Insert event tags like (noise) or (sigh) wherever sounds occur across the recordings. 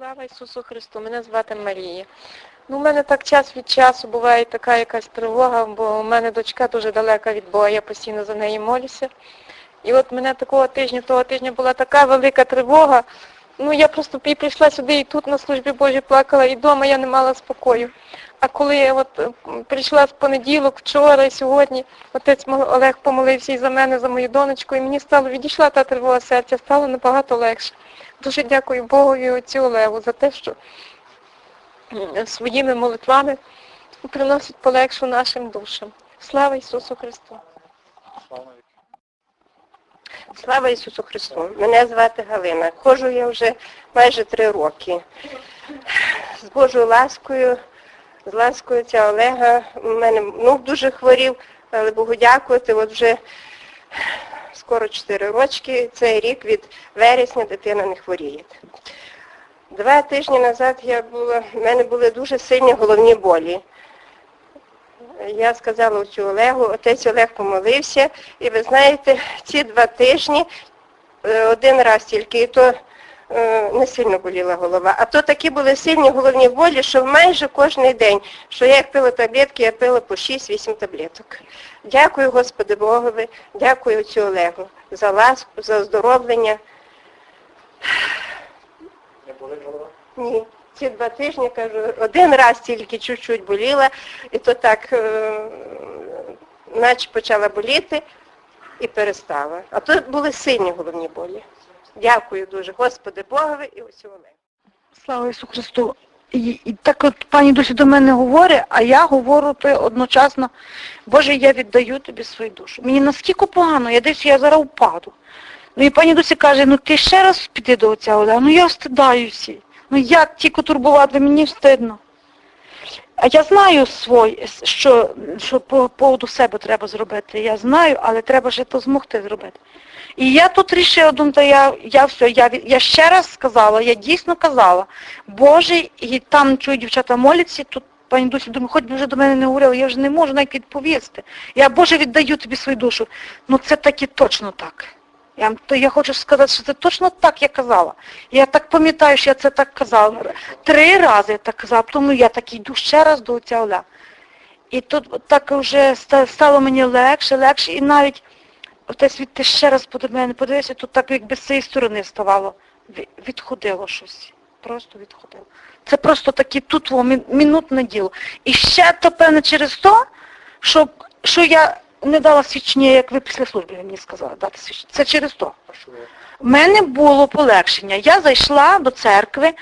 Слава Ісусу Христу, мене звати Марія. Ну, у мене так час від часу буває така якась тривога, бо у мене дочка дуже далека від Бога, я постійно за неї молюся. І от мене такого тижня, того тижня була така велика тривога. Ну, я просто і прийшла сюди, і тут на службі Божій плакала, і вдома я не мала спокою. А коли я от е, прийшла з понеділок, вчора і сьогодні, отець Олег помолився і за мене, за мою донечку, і мені стало відійшла та тривога серця, стало набагато легше. Дуже дякую Богу і отцю Олегу за те, що своїми молитвами приносить полегшу нашим душам. Слава Ісусу Христу! Слава Ісусу Христу! Мене звати Галина. Ходжу я вже майже три роки. З Божою ласкою, з ця Олега, у мене внук дуже хворів, але Богу дякувати, от вже скоро чотири рочки, цей рік від вересня дитина не хворіє. Два тижні назад я була, в мене були дуже сильні головні болі. Я сказала оцю Олегу, отець Олег помолився, і ви знаєте, ці два тижні е, один раз тільки, і то не сильно боліла голова. А то такі були сильні головні болі, що майже кожен день, що я як пила таблетки, я пила по 6-8 таблеток. Дякую Господи Богові, дякую отцю Олегу за ласку, за оздоровлення. Не болить голова? Ні. Ці два тижні, кажу, один раз тільки чуть-чуть боліла, і то так, е, наче почала боліти і перестала. А то були сильні головні болі. Дякую дуже, Господи Богові і Олегу. Слава Ісусу Христу. І, і так от пані досі до мене говорить, а я говорю то одночасно, Боже, я віддаю тобі свою душу. Мені наскільки погано, я десь я зараз впаду. Ну і пані Дусі каже, ну ти ще раз піди до отця Олега, ну я встидаюся. Ну як тільки турбувати, мені встидно. А я знаю свой, що, що по поводу себе треба зробити. Я знаю, але треба ще то змогти зробити. І я тут рішила, думаю, я, я все, я, я ще раз сказала, я дійсно казала, Боже, і там чую, дівчата моляться, тут пані Дусі, думаю, хоч би вже до мене не говорили, я вже не можу навіть відповісти. Я, Боже, віддаю тобі свою душу. Ну це так і точно так. Я, то я хочу сказати, що це точно так я казала. Я так пам'ятаю, що я це так казала. Три рази я так казала, тому я так йду ще раз до отця Оля. І тут так вже стало мені легше, легше, і навіть отець від ти ще раз до мене подивився, тут так якби з цієї сторони ставало. Відходило щось. Просто відходило. Це просто таке тут во, мі- минутне діло. І ще то, певне, через то, що, що я не дала свідчення, як ви після служби мені сказали дати свідчення. Це через то. В мене було полегшення. Я зайшла до церкви,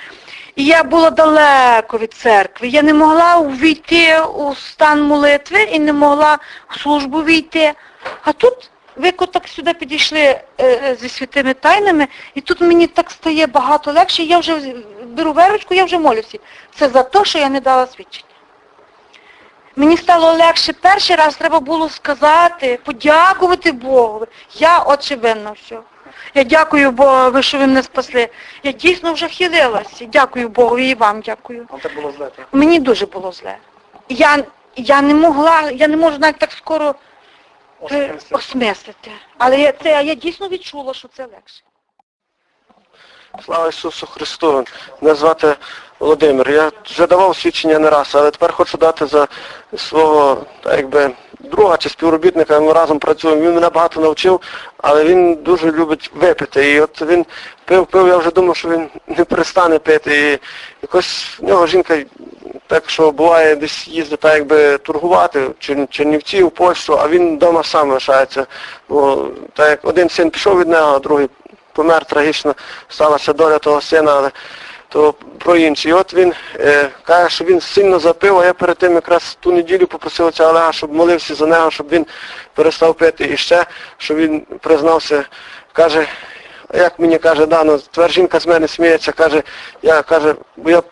і я була далеко від церкви. Я не могла увійти у стан молитви і не могла в службу війти. А тут ви так сюди підійшли е, е, зі святими тайнами, і тут мені так стає багато легше, я вже беру верочку, я вже молюся. Це за те, що я не дала свідчення. Мені стало легше перший раз треба було сказати, подякувати Богу. Я очевидно все. Я дякую Богу, що ви мене спасли. Я дійсно вже хилилася. Дякую Богу і вам дякую. Вам так було зле? Мені дуже було зле. Я, я не могла, я не можу навіть так скоро Осмислити. осмислити. Але це, я дійсно відчула, що це легше. Слава Ісусу Христу. Мене звати Володимир. Я вже давав свідчення не раз, але тепер хочу дати за свого так якби, друга чи співробітника, ми разом працюємо. Він мене багато навчив, але він дуже любить випити. І от він пив, пив, я вже думав, що він не перестане пити. І якось в нього жінка так, що буває десь їздить так якби торгувати Чер- Чернівці, в Польщу, а він вдома сам лишається. Бо так як один син пішов від нього, а другий помер трагічно, сталася доля того сина, але то про інший. І от він е, каже, що він сильно запив, а я перед тим якраз ту неділю попросив отця Олега, щоб молився за нього, щоб він перестав пити. І ще, щоб він признався, каже, як мені каже, Дано, тепер жінка з мене сміється, каже, я каже, бо я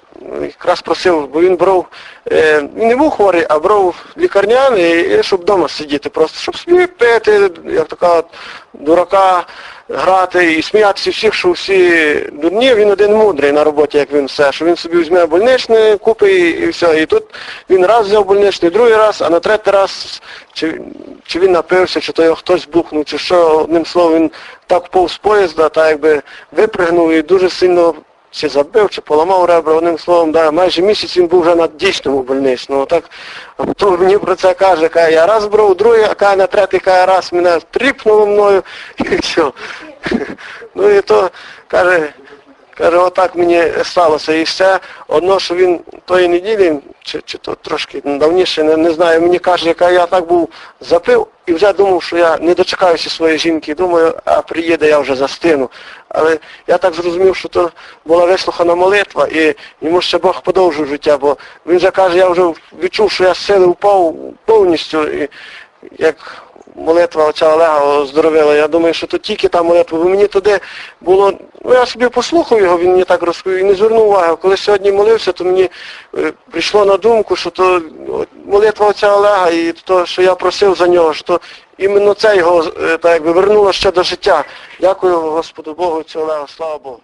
якраз просив, бо він брав, е, він не був хворий, а брав лікарняний, і, щоб вдома сидіти, просто щоб собі пити, як така дурака грати і сміятися всіх, що всі дурні, він один мудрий на роботі, як він все, що він собі візьме больничний, купить і все. І тут він раз взяв больничний, другий раз, а на третій раз чи, чи він напився, чи то його хтось бухнув, чи що, одним словом, він так повз поїзда, так якби випригнув і дуже сильно чи забив, чи поламав ребра, одним словом, да, майже місяць він був вже на дійсному больниці. Ну так, потім мені про це каже, каже, я раз брав, другий, а каже, на третій каже, раз мене тріпнуло мною (laughs) і все. Ну і то каже, Каже, отак мені сталося. І все одно, що він тої неділі, чи, чи то трошки давніше, не, не знаю, мені каже, яка я так був запив і вже думав, що я не дочекаюся своєї жінки. Думаю, а приїде, я вже застину. Але я так зрозумів, що то була вислухана молитва, і йому ще Бог подовжив життя, бо він вже каже, я вже відчув, що я з сили впав повністю. І, як молитва отця Олега оздоровила. Я думаю, що то тільки та молитва, бо мені туди було, ну я собі послухав його, він мені так розповів і не звернув уваги. Коли сьогодні молився, то мені е, прийшло на думку, що то молитва отця Олега і то, що я просив за нього, що то іменно це його е, так якби вернуло ще до життя. Дякую Господу Богу, отцю Олегу, слава Богу.